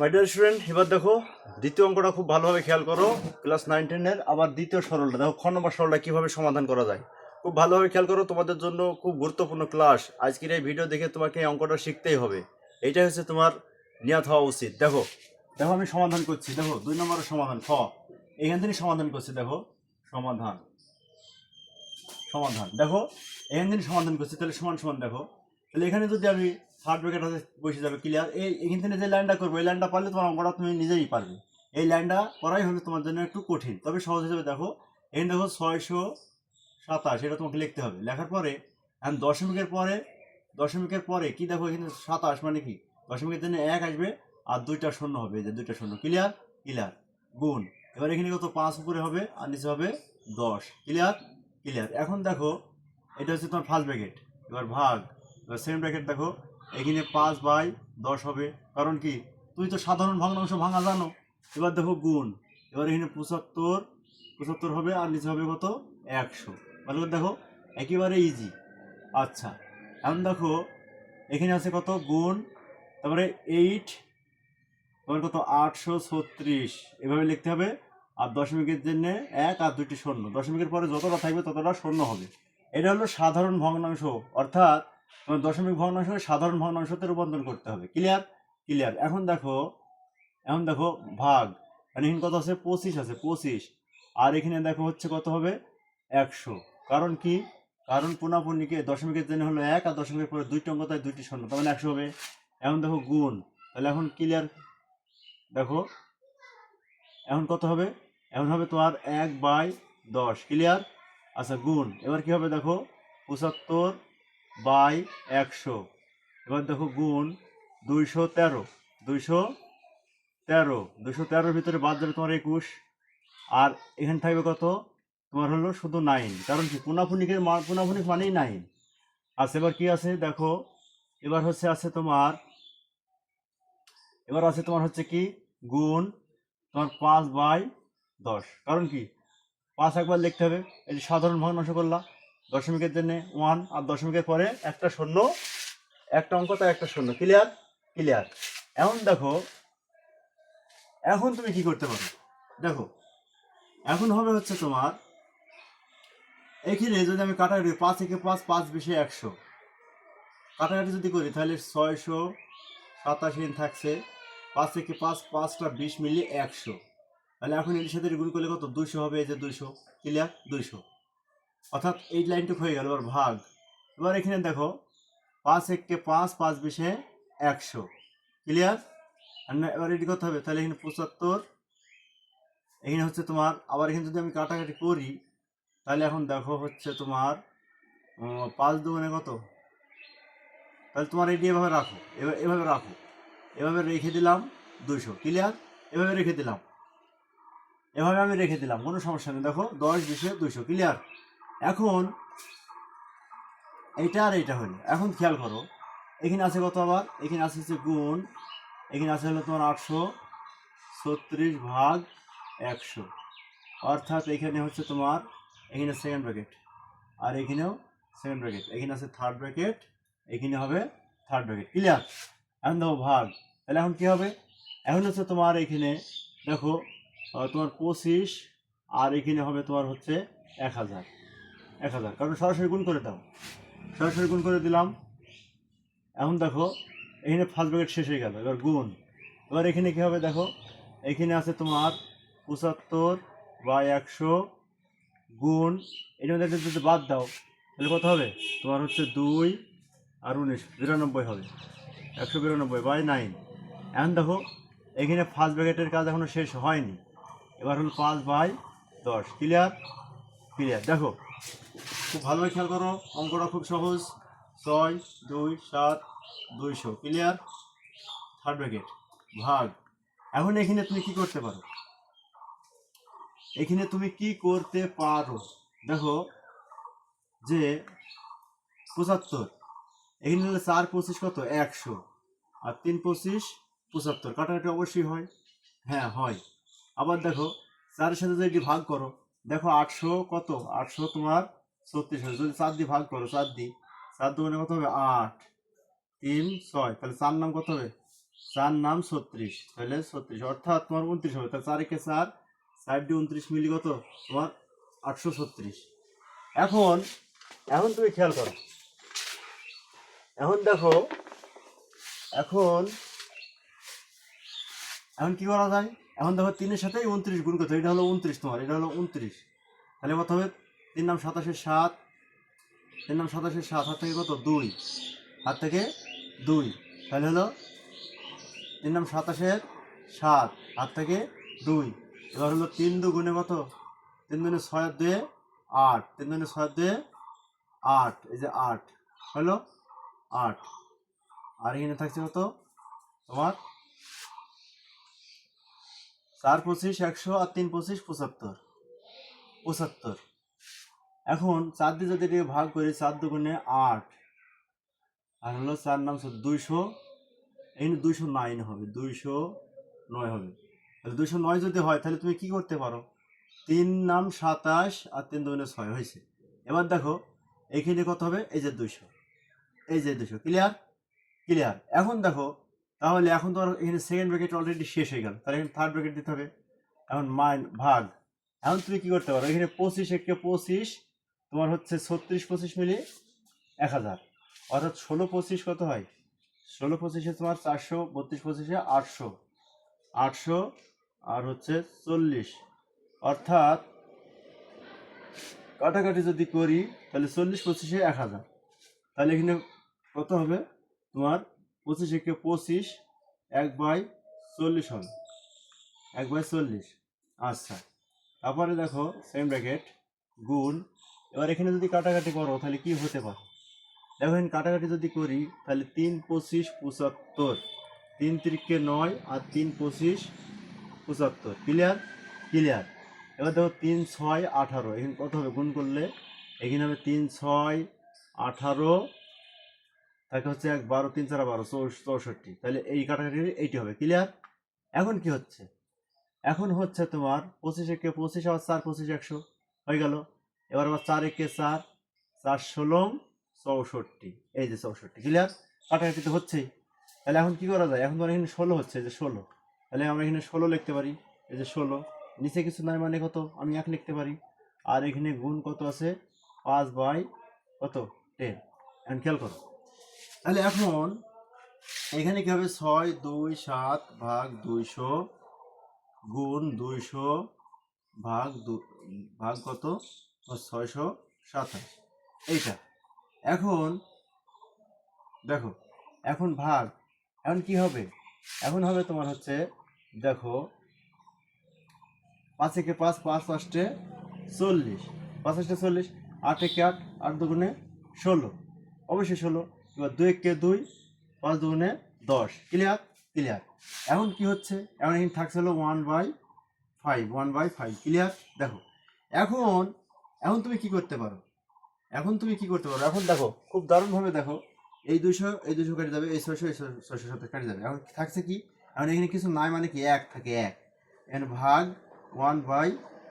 মাই dear student এবার দেখো, দ্বিতীয় অঙ্কটা খুব ভালোভাবে খেয়াল করো। ক্লাস নাইন টেনের আবার দ্বিতীয় সরলটা, দেখো, খ নম্বর সরলটা কীভাবে সমাধান করা যায়। খুব ভালোভাবে খেয়াল করো, তোমাদের জন্য খুব গুরুত্বপূর্ণ ক্লাস আজকের এই ভিডিও দেখে তোমাকে এই অঙ্কটা শিখতেই হবে। এইটাই হচ্ছে তোমার নিয়াত হওয়া উচিত। দেখো দেখো আমি সমাধান করছি। দেখো, দুই নম্বরের সমাধান, খ। এখান থেকে সমাধান করছি, দেখো। সমাধান সমাধান। দেখো, এখান থেকে সমাধান করছি। তাহলে সমান সমান দেখো। তাহলে এখানে যদি আমি থার্ড ব্র্যাকেট হাতে বসে যাবে ক্লিয়ার এই, এখান থেকে যে লাইনটা করব, এই লাইনটা পারলে তোমার অঙ্কটা তুমি নিজেই পারবে। এই লাইনটা করাই হলে তোমার জন্য একটু কঠিন। তবে সহজ হিসেবে দেখো, এখানে দেখো ছয়শো সাতাশ, এটা তোমাকে লিখতে হবে। লেখার পরে, এখন দশমিকের পরে দশমিকের পরে কি দেখো এখানে সাতাশ মানে কি? দশমিকের জন্য এক আসবে আর দুইটা শূন্য হবে যে দুইটা শূন্য। ক্লিয়ার ক্লিয়ার গুণ। এবার এখানে কত? পাঁচ উপরে হবে আর নিচে হবে দশ। ক্লিয়ার ক্লিয়ার এখন দেখো, এটা হচ্ছে তোমার ফার্স্ট ব্র্যাকেট এবার ভাগ। এবার সেকেন্ড ব্র্যাকেট দেখো এখানে পাঁচ বাই দশ হবে। কারণ কি? তুই তো সাধারণ ভগ্নাংশ ভাঙা জানো। এবার দেখো গুণ। এবার এখানে পঁচাত্তর পঁচাত্তর হবে আর নিচে হবে কত? একশো। ভালো দেখো, একেবারে ইজি আচ্ছা এখন দেখো, এখানে আছে কত? গুণ। তারপরে এইট তোমার কত? আটশো ছত্রিশ। এভাবে লিখতে হবে। আর দশমিকের জন্য এক আর দুটি শূন্য। দশমিকের পরে যতটা থাকবে ততটা শূন্য হবে। এটা হলো সাধারণ ভগ্নাংশ। অর্থাৎ দশমিক ভগ্নাংশকে সাধারণ ভগ্নাংশতে রূপান্তর করতে হবে। ক্লিয়ার ক্লিয়ার এখন দেখো এখন দেখো ভাগ। মানে এখানে কত আছে? পঁচিশ আছে, পঁচিশ। আর এখানে দেখো হচ্ছে কত হবে? একশো। কারণ কি? কারণ পুনাপুনিকে দশমিকের জন্য হলো এক আর দশমিকের পরে দুইটি অঙ্ক, তাই দুইটি শূন্য। তার মানে একশো হবে। এখন দেখো গুণ। তাহলে এখন ক্লিয়ার দেখো। এখন কত হবে? এখন হবে তোমার এক বাই দশ। ক্লিয়ার আচ্ছা গুণ। এবার কি হবে দেখো? পঁচাত্তর বাই একশো। এবার দেখো গুণ দুইশো তেরো। দুইশো তেরো। দুইশো তেরোর ভিতরে বাদ যাবে তোমার একুশ। আর এখানে থাকবে কত? তোমার হলো শুধু নাইন কারণ কি? পুনাফুনিকের পুনাফুনিক মানেই নাইন আচ্ছা এবার কি আছে? দেখো, এবার হচ্ছে আছে তোমার, এবার আছে তোমার হচ্ছে কি? গুণ তোমার পাঁচ বাই দশ। কারণ কি? পাঁচ একবার লিখতে হবে। এই যে সাধারণ ভগ্নাংশ করলা। দশমিকের জন্য ওয়ান আর দশমিকের পরে একটা শূন্য, একটা অঙ্ক, তাই একটা শূন্য। ক্লিয়ার ক্লিয়ার এখন দেখো, এখন তুমি কি করতে পারো? দেখো, এখন হবে হচ্ছে তোমার, এখানে যদি আমি কাটাকাটি পাঁচ একে পাঁচ পাঁচ বিশে একশো। কাটাকাটি যদি করি, তাহলে ছয়শো সাতাশ দিন থাকছে, পাঁচ থেকে পাঁচ, পাঁচটা বিশ মিলিয়ে একশো। তাহলে এখন এর সাথে গুণ করলে কত? দুইশো হবে, এই যে দুইশো। ক্লিয়ার দুইশো। অর্থাৎ এই লাইনটুকু হয়ে গেল এবার ভাগ। এবার এখানে দেখো, পাঁচ এককে পাঁচ পাঁচ বিশে একশো। ক্লিয়ার এবার এটি করতে হবে, তাহলে এখানে পঁচাত্তর। এখানে হচ্ছে তোমার, আবার এখানে যদি আমি কাটাকাটি করি, তাহলে এখন দেখো হচ্ছে তোমার পাঁচ দুগুণে কত? তাহলে তোমার এটি এভাবে রাখো এভাবে এভাবে রাখো। এভাবে রেখে দিলাম দুশো ক্লিয়ার এভাবে রেখে দিলাম। এভাবে আমি রেখে দিলাম, কোনো সমস্যা নেই। দেখো, দশ বিশে দুইশো। ক্লিয়ার এখন এইটা আর এইটা হলো এখন খেয়াল করো, এখানে আছে কত আবার? এখানে আছে হচ্ছে গুণ, এখানে আছে হলো তোমার আটশো ছত্রিশ ভাগ একশো। অর্থাৎ এখানে হচ্ছে তোমার, এখানে সেকেন্ড ব্র্যাকেট আর এখানেও সেকেন্ড ব্র্যাকেট এখানে আছে থার্ড ব্র্যাকেট এখানে হবে থার্ড ব্র্যাকেট ক্লিয়ার এখন দেখো ভাগ, তাহলে এখন কী হবে? এখন হচ্ছে তোমার এখানে দেখো তোমার পঁচিশ, আর এখানে হবে তোমার হচ্ছে এক হাজার। এক হাজার। কারণ সরাসরি গুণ করে দাও। সরাসরি গুণ করে দিলাম। এখন দেখো, এখানে ফার্স্ট ব্র্যাকেট শেষ হয়ে গেল। এবার গুণ। এবার এখানে কী হবে দেখো? এখানে আছে তোমার পঁচাত্তর বা একশো গুণ। এর মধ্যে যদি বাদ দাও, তাহলে কত হবে? তোমার হচ্ছে দুই আর উনিশ, বিরানব্বই হবে। একশো বিরানব্বই বাই নাইন এখন দেখো, এখানে ফার্স্ট ব্র্যাকেটের কাজ এখনও শেষ হয়নি। এবার হলো পাঁচ বাই দশ। ক্লিয়ার ক্লিয়ার দেখো, খুব ভালোভাবে খেয়াল করো, অঙ্কটা খুব সহজ। ছয়, দুই, সাত, দুইশো। ক্লিয়ার থার্ড ব্র্যাকেট ভাগ। এখন এখানে তুমি কি করতে পারো? এখানে তুমি কি করতে পারো? দেখো, যে পঁচাত্তর। এখানে হলে চার পঁচিশ কত? একশো। আর তিন পঁচিশ, পঁচাত্তর। কাটাকাটি অবশ্যই হয়। হ্যাঁ হয়। আবার দেখো, চারের সাথে যদি ভাগ করো দেখো আটশো কত? আটশো তোমার ছত্রিশ যদি চার দিয়ে ভাগ করো, চার দিয়ে, চার দুগুণে কত হবে? আট। তিন, ছয়। তাহলে চার নাম কত হবে? চার নাম ছত্রিশ। তাহলে ছত্রিশ। অর্থাৎ তোমার উনত্রিশ হবে। তাহলে চার একে চার চার ডি উনত্রিশ মিলি কত? তোমার আটশো ছত্রিশ। এখন এখন তুমি খেয়াল করো। এখন দেখো, এখন এখন কি করা যায়? এখন দেখো তিনের সাথে উনত্রিশ গুণ করতে এটা হলো উনত্রিশ তোমার, এটা হলো উনত্রিশ। তাহলে কত হবে? তিন নাম সাতাশের সাত, তিন নাম সাতাশের সাত, হাত থেকে কত? দুই। হাত থেকে দুই। তাহলে হলো তিন নাম সাতাশের সাত, হাত থেকে দুই। এবার হলো তিন দু গুণে কত? তিন দুনে ছয় দুয়ে আট। তিন দুনে ছয় দুয়ে আট। এই যে আট। হলো আট। আর এখানে থাকছে কত? তোমার চার পঁচিশ, একশো আর তিন পঁচিশ, পঁচাত্তর। পঁচাত্তর। এখন চার দিয়ে যদি ভাগ করি, চার দুগুণে আট, আর হলো চার নাম দুইশো এখানে দুইশো নাইন হবে, দুইশো নয় হবে। তাহলে দুইশো নয় যদি হয়, তাহলে তুমি কি করতে পারো? তিন নাম সাতাশ আর তিন দুগুণে ছয় হয়েছে। এবার দেখো, এখানে কত হবে? এই যে দুইশো। এই যে দুইশো। ক্লিয়ার ক্লিয়ার এখন দেখো তাহলে এখন তো এখানে সেকেন্ড ব্র্যাকেট অলরেডি শেষ হয়ে গেল। তাহলে এখানে থার্ড ব্র্যাকেট দিতে হবে। এখন মাইন ভাগ। এখন তুমি কি করতে পারো? এখানে পঁচিশ একে পঁচিশ, তোমার হচ্ছে ছত্রিশ পঁচিশ মিলি এক হাজার। অর্থাৎ ষোলো পঁচিশ কত হয়? ষোলো পঁচিশে তোমার চারশো, বত্রিশ পঁচিশে আটশো। আটশো আর হচ্ছে চল্লিশ। অর্থাৎ কাটাকাটি যদি করি, তাহলে চল্লিশ পঁচিশে এক হাজার। তাহলে এখানে কত হবে? তোমার পঁচিশ একে পঁচিশ, এক বাই চল্লিশ হবে। এক বাই চল্লিশ। আচ্ছা। তারপরে দেখো সেম ব্র্যাকেট গুণ। এবার এখানে যদি কাটাকাটি করো, তাহলে কি হতে পারে? দেখো, এখানে কাটাকাটি যদি করি, তাহলে তিন পঁচিশ পঁচাত্তর। তিন তিরিকে নয় আর তিন পঁচিশ পঁচাত্তর। ক্লিয়ার ক্লিয়ার এবার দেখো, তিন ছয় আঠারো। এখানে কত হবে? গুণ করলে এখানে হবে তিন ছয় আঠারো তাকে হচ্ছে এক বারো তিন চার বারো চৌষট্টি। তাহলে এই কাটাকাটি এইটি হবে ক্লিয়ার এখন কি হচ্ছে? এখন হচ্ছে তোমার পঁচিশ একে পঁচিশ আবার চার, পঁচিশ একশো। হয়ে গেল। এবার আবার চার একে চার চার ষোলো, চৌষট্টি। এই যে চৌষট্টি ক্লিয়ার কাটাকাটি তো হচ্ছেই। তাহলে এখন কি করা যায়? এখন তোমার এখানে ষোলো হচ্ছে যে ষোলো। তাহলে আমরা এখানে ষোলো লিখতে পারি, এই যে ষোলো। নিচে কিছু নাই মানে কত? আমি এক লিখতে পারি। আর এখানে গুণ কত আছে? পাঁচ বাই কত? টেন। এখন খেয়াল করো। তাহলে এখন এখানে কি হবে? ছয়, দুই, সাত ভাগ দুইশো গুণ দুইশো ভাগ দু- ভাগ কত? ছয়শো সাতাশ। এইটা। এখন দেখো, এখন ভাগ, এখন কি হবে? এখন হবে তোমার হচ্ছে, দেখো, পাঁচ একে পাঁচ পাঁচ পাঁচটে চল্লিশ। পাঁচ পাঁচটে চল্লিশ, আট একে আট আট দুগুণে ষোলো। অবশ্যই ষোলো। এবার দুই একে দুই, পাঁচ দুগুণে দশ। ক্লিয়ার ক্লিয়ার এখন কি হচ্ছে? এখন এখানে থাকছে হলো one by five one by five clear দেখো। এখন এখন তুমি কি করতে পারো? এখন তুমি কি করতে পারো? এখন দেখো, খুব দারুণভাবে দেখো, এই দুশো এই দুশো কেটে যাবে, এই ছয়শো এই ছয়শো সাথে কেটে যাবে। এখন থাকছে কি? এখন এখানে কিছু নাই মানে কি? এক থাকে এক। এখানে ভাগ ওয়ান বাই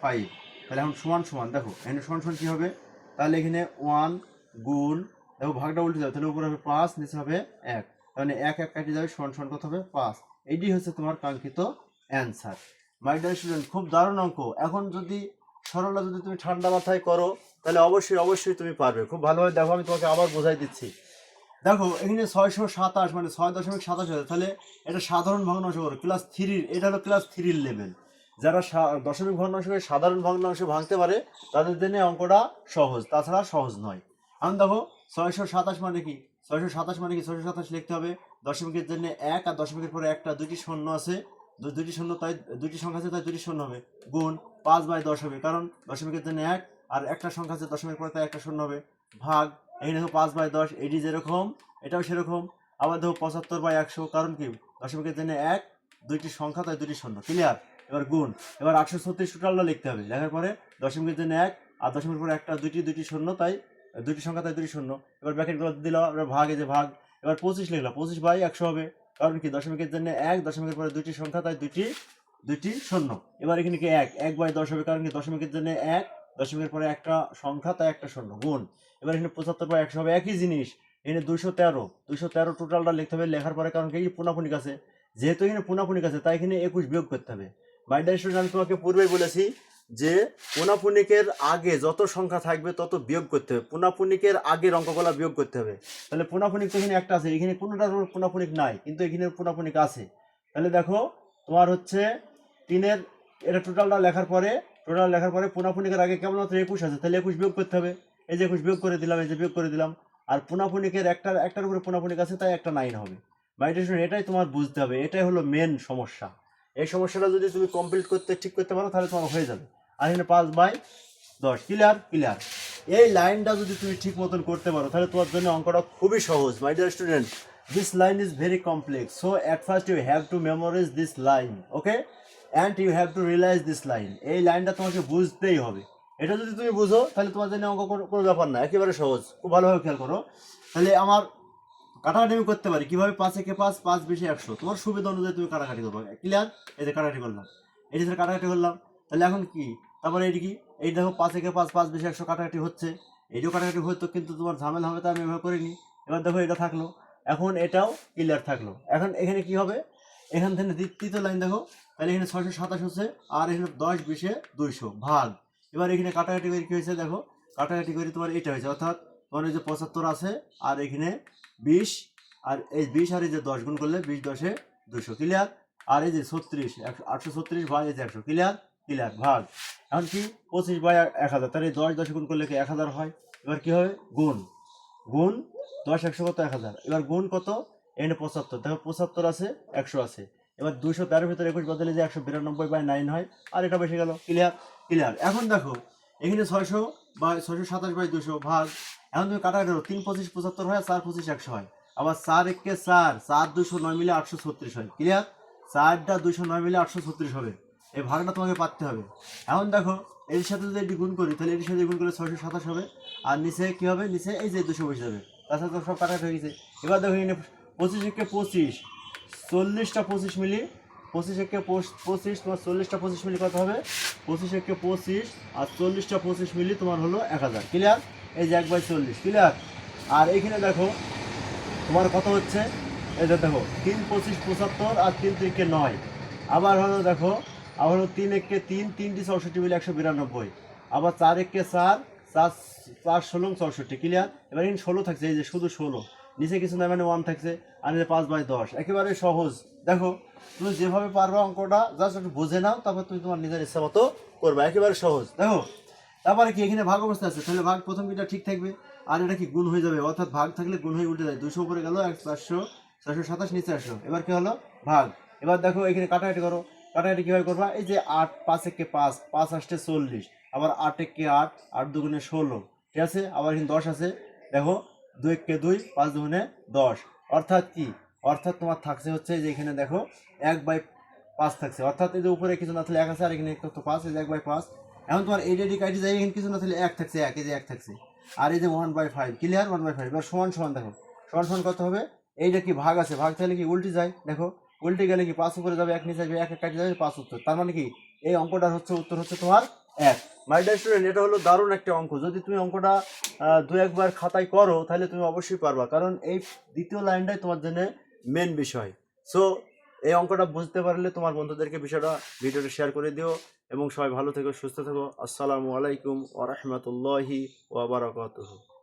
ফাইভ তাহলে এখন সমান সমান, দেখো, এখানে সমান সমান কী হবে? তাহলে এখানে ওয়ান গুণ দেখো ভাগটা উল্টে যাবে, তাহলে উপরে হবে পাঁচ, নিচে হবে এক। তাহলে এক এক কাটে যাবে, সমান সমান কত হবে? পাঁচ। এইটি হচ্ছে তোমার কাঙ্ক্ষিত অ্যান্সার মাই ডিয়ার স্টুডেন্ট খুব দারুণ অঙ্ক। এখন যদি সরলা যদি তুমি ঠান্ডা মাথায় করো, তাহলে অবশ্যই অবশ্যই তুমি পারবে। খুব ভালোভাবে দেখো, আমি তোমাকে আবার বোঝাই দিচ্ছি। দেখো, এখানে ছয়শো সাতাশ মানে ছয় দশমিক সাতাশ হাজার তাহলে এটা সাধারণ ভগ্নাংশ করো ক্লাস থ্রির এটা হলো ক্লাস থ্রির লেভেল যারা দশমিক ভগ্নাংশকে সাধারণ ভগ্নাংশ ভাঙতে পারে, তাদের জন্য অঙ্কটা সহজ, তাছাড়া সহজ নয়। এখন দেখো ছয়শো সাতাশ মানে কি? ছয়শো সাতাশ মানে কি? ছয়শো সাতাশ লিখতে হবে। দশমিকের জন্য এক আর দশমিকের পরে একটা দুটি শূন্য আছে। দুটি শূন্য তাই দুটি সংখ্যা আছে তাই দুটি শূন্য হবে। গুণ পাঁচ বাই দশ হবে। কারণ দশমিকের জন্য এক আর একটা সংখ্যা আছে দশমিকের পরে তাই একটা শূন্য হবে। ভাগ এখানে দেখো পাঁচ বাই দশ এটি যেরকম, এটাও সেরকম। আবার দেখো পঁচাত্তর বাই একশো, কারণ কি? দশমিকের জন্য এক, দুইটি সংখ্যা তাই দুটি শূন্য। ক্লিয়ার এবার গুণ। এবার আটশো ছত্রিশ টোটালটা লিখতে হবে। লেখার পরে দশমিকের জন্য এক আর দশমিকের পরে একটা, দুইটি দুইটি শূন্য তাই দুইটি সংখ্যা তাই দুটি শূন্য। এবার ব্র্যাকেটগুলো দিলাম এবার ভাগ, এই যে ভাগ, এবার পঁচিশ লিখলাম পঁচিশ বাই একশো হবে। কারণ কি? দশমিকের জন্য এক, দশমিকের পরে দুটি সংখ্যা, তাই দুইটি দুইটি শূন্য। এবার এখানে কি এক? এক বাই দশ হবে, কারণ কি? দশমিকের জন্য এক, দশমিকের পরে একটা সংখ্যা, তাই একটা শূন্য। গুণ। এবার এখানে পঁচাত্তর বাই একশো হবে, একই জিনিস। এখানে দুশো তেরো, দুইশো তেরো টোটালটা লিখতে হবে, লেখার পরে কারণ কি? পুনাপুনিক আছে। যেহেতু এখানে পুনাপুনিক আছে, তাই এখানে একুশ বিয়োগ করতে হবে। বাইডার স্টুডেন্ট আমি তোমাকে পূর্বেই বলেছি যে পুনাপুনিকের আগে যত সংখ্যা থাকবে, তত বিয়োগ করতে হবে। পুনাপুনিকের আগের অঙ্কগুলা বিয়োগ করতে হবে। তাহলে পুনাপুনিক তো এখানে একটা আছে। এখানে কোনোটার পুনাপুনিক নাই, কিন্তু এখানে পুনাপুনিক আছে। তাহলে দেখো, তোমার হচ্ছে তিনের, এটা টোটালটা লেখার পরে টোটাল লেখার পরে পুনাপুনিকের আগে কেমন মাত্র একুশ আছে। তাহলে একুশ বিয়োগ করতে হবে। এই যে একুশ বিয়োগ করে দিলাম, এই যে বিয়োগ করে দিলাম। আর পুনাপুনিকের একটা, একটার উপরে পুনাপুনিক আছে, তাই একটা নাইন হবে। বাইরে এটাই তোমার বুঝতে হবে। এটাই হলো মেন সমস্যা। এই সমস্যাটা যদি তুমি কমপ্লিট করতে, ঠিক করতে পারো, তাহলে তোমার হয়ে যাবে। আর এখানে পাঁচ বাই দশ। ক্লিয়ার ক্লিয়ার এই লাইনটা যদি তুমি ঠিক মতন করতে পারো, তাহলে তোমার জন্য অঙ্কটা খুবই সহজ my dear student this line is very complex so at first you have to memorise this line okay and you have to realise this line এই লাইনটা তোমাকে বুঝতেই হবে। এটা যদি তুমি বুঝো, তাহলে তোমার জন্য অঙ্ক কোনো- ব্যাপার না, একেবারে সহজ। খুব ভালোভাবে খেয়াল করো। তাহলে আমার কাটাকাটি আমি করতে পারি। কীভাবে পাঁচ একে পাঁচ পাঁচ বেশি একশো? তোমার সুবিধা অনুযায়ী তুমি কাটাকাটি করব। ক্লিয়ার এই যে কাটাকাটি করলাম। এটি ধরে কাটাকাটি করলাম। তাহলে এখন কি? তারপরে এইটি কি? এই দেখো পাঁচ একে পাঁচ পাঁচ বেশি একশো কাটাকাটি হচ্ছে। এইটাও কাটাকাটি হতো কিন্তু তোমার ঝামেলা হবে তাই আমি এভাবে করিনি। এবার দেখো এটা থাকল। এখন এটাও ক্লিয়ার থাকল। এখন এখানে কি হবে? এখান থেকে তৃতীয় লাইন দেখো। তাহলে এখানে ছয়শো সাতাশ হচ্ছে আর এখানে দশ বিশে দুইশো ভাগ। এবার এখানে কাটাকাটি করে কী হয়েছে দেখো? কাটাকাটি করে তোমার এটা হয়েছে। অর্থাৎ এই যে পঁচাত্তর আছে, আর এখানে বিশ, আর এই বিশ আর এই যে দশ গুণ করলে বিশ দশে দুশো ক্লিয়ার আর এই যে ছত্রিশ, একশো, আটশো ছত্রিশ ভাগ এই যে একশো ক্লিয়ার ক্লিয়ার ভাগ। এখন কি? পঁচিশ বাই এক হাজার, তাহলে দশ দশ গুণ করলে কি এক হাজার হয়? এবার কি হবে? গুণ। গুণ দশ একশো কত? এক হাজার। এবার গুণ কত? এখানে পঁচাত্তর, দেখো পঁচাত্তর আছে, একশো আছে। এবার দুশো তেরোর ভিতরে একুশ বদলে যে একশো বিরানব্বই বাই নাইন হয়, আর এটা বেশি গেল ক্লিয়ার ক্লিয়ার এখন দেখো, এখানে ছয়শো বা ছয়শো সাতাশ বাই দুশো ভাগ এখন তুমি কাটা করো, তিন পঁচিশ, পঁচাত্তর হয়, চার পঁচিশ, একশো হয়। আবার চার একে চার চার দুশো নয় মিলে আটশো ছত্রিশ হয়। ক্লিয়ার চারটা দুশো নয় মিলে আটশো ছত্রিশ হবে। এই ভাগটা তোমাকে পাততে হবে। এখন দেখো, এর সাথে যদি এটি গুণ করি, তাহলে এটির সাথে গুণ করলে ছয়শো সাতাশ হবে। আর নিচে কী হবে? নিচে এই যে দুশো বসে যাবে তাছাড়া তো সব কাটা হয়ে গেছে। এবার দেখো এখানে পঁচিশ একে পঁচিশ, চল্লিশটা পঁচিশ মিলি, পঁচিশ একে পঁচিশ তোমার চল্লিশটা পঁচিশ মিলি কত হবে? পঁচিশ একে পঁচিশ, আর চল্লিশটা পঁচিশ মিলি তোমার হলো এক হাজার। ক্লিয়ার এই যে এক বাই চল্লিশ ক্লিয়ার আর এইখানে দেখো, তোমার কত হচ্ছে? যে দেখো, তিন পঁচিশ পঁচাত্তর আর তিন তিনকে নয়। আবার হলো দেখো, আবার হলো তিন একে তিন তিনটি চৌষট্টি মিলে একশো বিরানব্বই। আবার চার একে চার চার চার ষোলো, চৌষট্টি ক্লিয়ার এবার ইন ষোলো থাকছে, এই যে শুধু ষোলো। নিচে কিছু না মানে ওয়ান থাকছে, আর নিচে পাঁচ বাই দশ। একেবারে সহজ। দেখো, তুমি যেভাবে পারবে অঙ্কটা জাস্ট একটু বুঝে নাও, তারপর তুমি তোমার নিজের ইচ্ছা মতো করবে। একেবারে সহজ। দেখো তারপরে কি এখানে ভাগ অবস্থা আছে? তাহলে ভাগ প্রথম কিটা ঠিক থাকবে। আর এটা কি গুণ হয়ে যাবে? অর্থাৎ ভাগ থাকলে গুণ হয়ে উঠে যায়। দুশো উপরে গেল, এক চারশো চারশো সাতাশ, নিচে আসলো এবার কি হলো? ভাগ। এবার দেখো এখানে কাটাকাটি করো। কাটাকাটি কীভাবে করবা? এই যে আট, পাঁচ একে পাঁচ পাঁচ আসতে চল্লিশ। আবার আট একে আট আট দুগুণে ষোলো। ঠিক আছে? আবার এখানে দশ আছে। দেখো, দুই একে দুই, পাঁচ দুগুণে দশ। অর্থাৎ কি? অর্থাৎ তোমার থাকছে হচ্ছে যে এখানে দেখো, এক বাই পাঁচ থাকছে। অর্থাৎ এই যে উপরে কিছু না থাকলে এক আছে, আর এখানে কত পাঁচ, এই যে এক বাই পাঁচ। এখন তোমার এই ডেডি কাটি যায় এখানে কিছু না থাকলে এক থাকছে, এক, এই যে এক থাকছে। আর এই যে one by five clear one by five এবার সমান সমান দেখো। সমান সমান কত হবে? এইটা কি ভাগ আছে? ভাগ তাহলে কি উল্টে যায়? দেখো, উল্টে গেলে কি পাঁচ উপরে যাবে, এক নিচে যাবে, এক এক কাটি যাবে, পাঁচ উত্তর। তার মানে কি? এই অঙ্কটার হচ্ছে উত্তর হচ্ছে তোমার এক। মাই ডিয়ার স্টুডেন্ট এটা হলো দারুণ একটা অঙ্ক। যদি তুমি অঙ্কটা দু একবার খাতায় করো, তাহলে তুমি অবশ্যই পারবা। কারণ এই দ্বিতীয় লাইনটাই তোমার জন্য মেন বিষয়। সো এই অঙ্কটা বুঝতে পারলে তোমার বন্ধুদেরকে বিষয়টা, ভিডিওটা শেয়ার করে দিও এবং সবাই ভালো থেকো, সুস্থ থেকো। আসসালামু আলাইকুম ওয়া রাহমাতুল্লাহি ওয়া বারাকাতুহু।